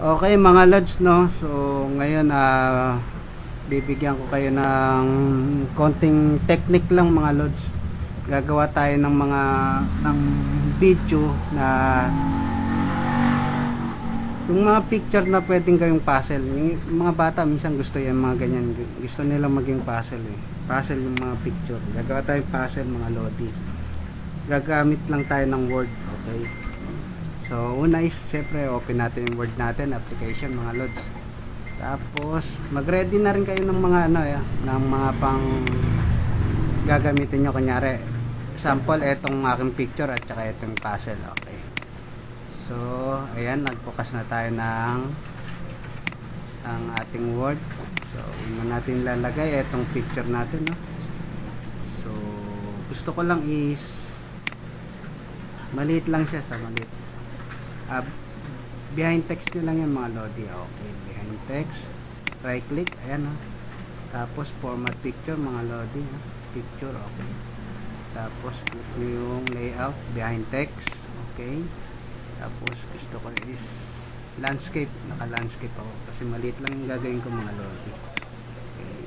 Okay mga lods no. So ngayon ah bibigyan ko kayo ng konting technique lang mga lods. Gagawa tayo ng mga ng video na yung mga picture na pwedeng gawing puzzle. Yung mga bata minsan gusto yan mga ganyan. Gusto nila maging puzzle eh. Puzzle yung mga picture. Gagawa tayo puzzle mga lodi. Gagamit lang tayo ng word. Okay. So, una is, syempre, open natin yung word natin, application, mga lods. Tapos, mag-ready na rin kayo ng mga, ano, eh, ng mga pang gagamitin nyo. Kunyari, sample, etong aking picture at saka etong puzzle. Okay. So, ayan, nagbukas na tayo ng ang ating word. So, una natin lalagay etong picture natin, no? So, gusto ko lang is maliit lang siya sa maliit. Ah, behind text nyo lang yan mga lodi. Okay, behind text. Right click, ayan ha. Tapos format picture mga lodi. Ha? Picture, okay. Tapos click nyo yung layout, behind text. Okay. Tapos gusto ko is landscape. Naka-landscape ako. Kasi maliit lang yung gagawin ko mga lodi. Okay.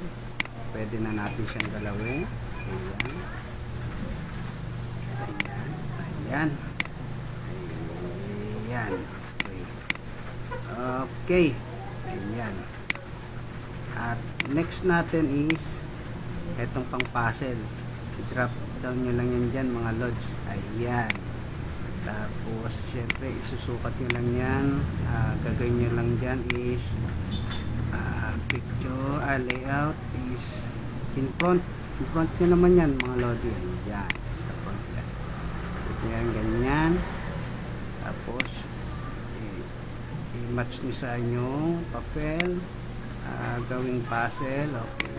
Pwede na natin siyang galawin. Ayan. Ayan. Ayan. Ayan. Okay. Ayan. At next natin is etong pang puzzle. I-drop down nyo lang yan dyan mga lods. Ayan. Tapos, syempre, isusukat nyo lang yan. Ah, gagawin nyo lang dyan is ah, picture, ah, layout is in front. In front nyo naman yan mga lodi. Ayan. Yan. Yan, ganyan. Tapos, i-match nyo sa inyong papel. ah, gawing puzzle. Okay.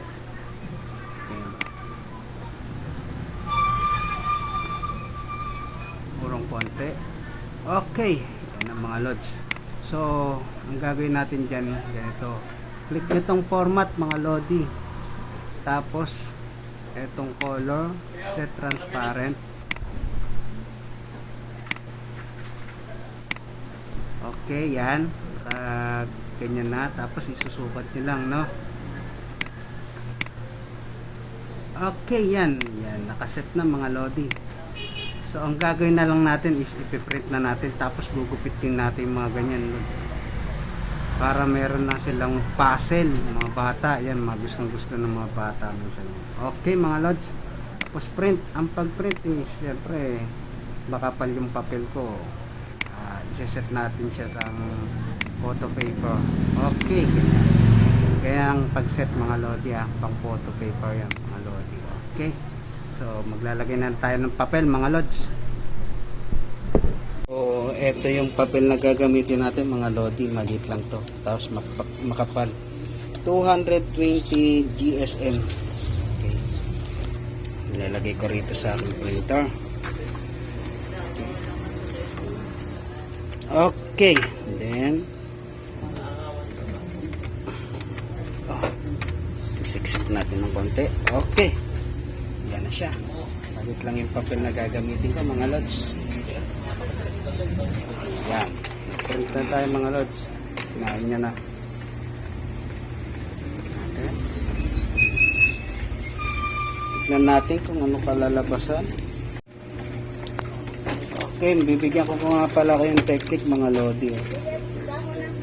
Okay. Purong konti. Okay. Yan ang mga lods. So, ang gagawin natin dyan, ganito. Click nyo itong format, mga lodi. Tapos, etong color, set transparent. Okay, yan. Uh, ganyan na. Tapos isusukat nyo lang, no? Okay, yan. Yan, nakaset na mga lodi. So, ang gagawin na lang natin is ipiprint na natin. Tapos gugupitin natin mga ganyan. Para meron na silang puzzle, mga bata. Yan, mga gusto ng mga bata. Minsan. Okay, mga lods. Tapos print. Ang pag-print is, syempre, makapal yung papel ko iseset natin siya ng photo paper. Okay. Kaya ang pag-set mga lodi ah, pang photo paper yan mga lodi. Okay. So maglalagay na tayo ng papel mga lods. So eto yung papel na gagamitin natin mga lodi. Maliit lang to. Tapos mak- makapal. 220 GSM okay. Nilalagay ko rito sa aking printer Okay, then oh, isiksik natin ng konti. Okay, yan na siya. Balit lang yung papel na gagamitin ko mga lods. Yan, print na tayo mga lods. Kinain niya na. Tignan natin kung ano kalalabasan. Okay, bibigyan ko nga pala ko yung technique mga lodi.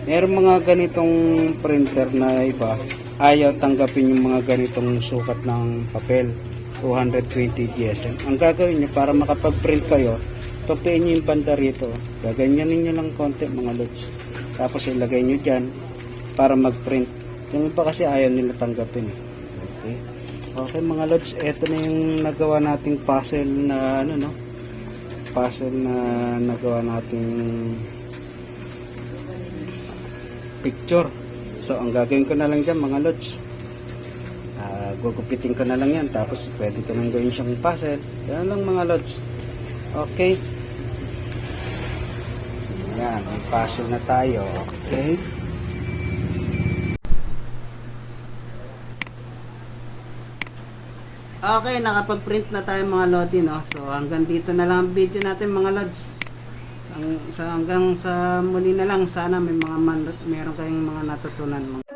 Meron mga ganitong printer na iba, ayaw tanggapin yung mga ganitong sukat ng papel, 220 GSM. Ang gagawin nyo para makapag-print kayo, tupiin nyo yung banda rito. Gaganyanin nyo lang konti mga lods. Tapos ilagay nyo dyan para mag-print. Yung iba kasi ayaw nila tanggapin eh. Okay. Okay mga lods, eto na yung nagawa nating puzzle na ano no, puzzle na nagawa nating picture. So, ang gagawin ko na lang dyan, mga lods, ah gugupitin ko na lang yan. Tapos, pwede ko nang gawin siyang puzzle. Yan lang, mga lods. Okay. Yan, may puzzle na tayo. Okay. Okay, nakapag-print na tayo mga lodi, no? So, hanggang dito na lang ang video natin mga lods. So, hanggang sa muli na lang, sana may mga man, meron kayong mga natutunan. Mga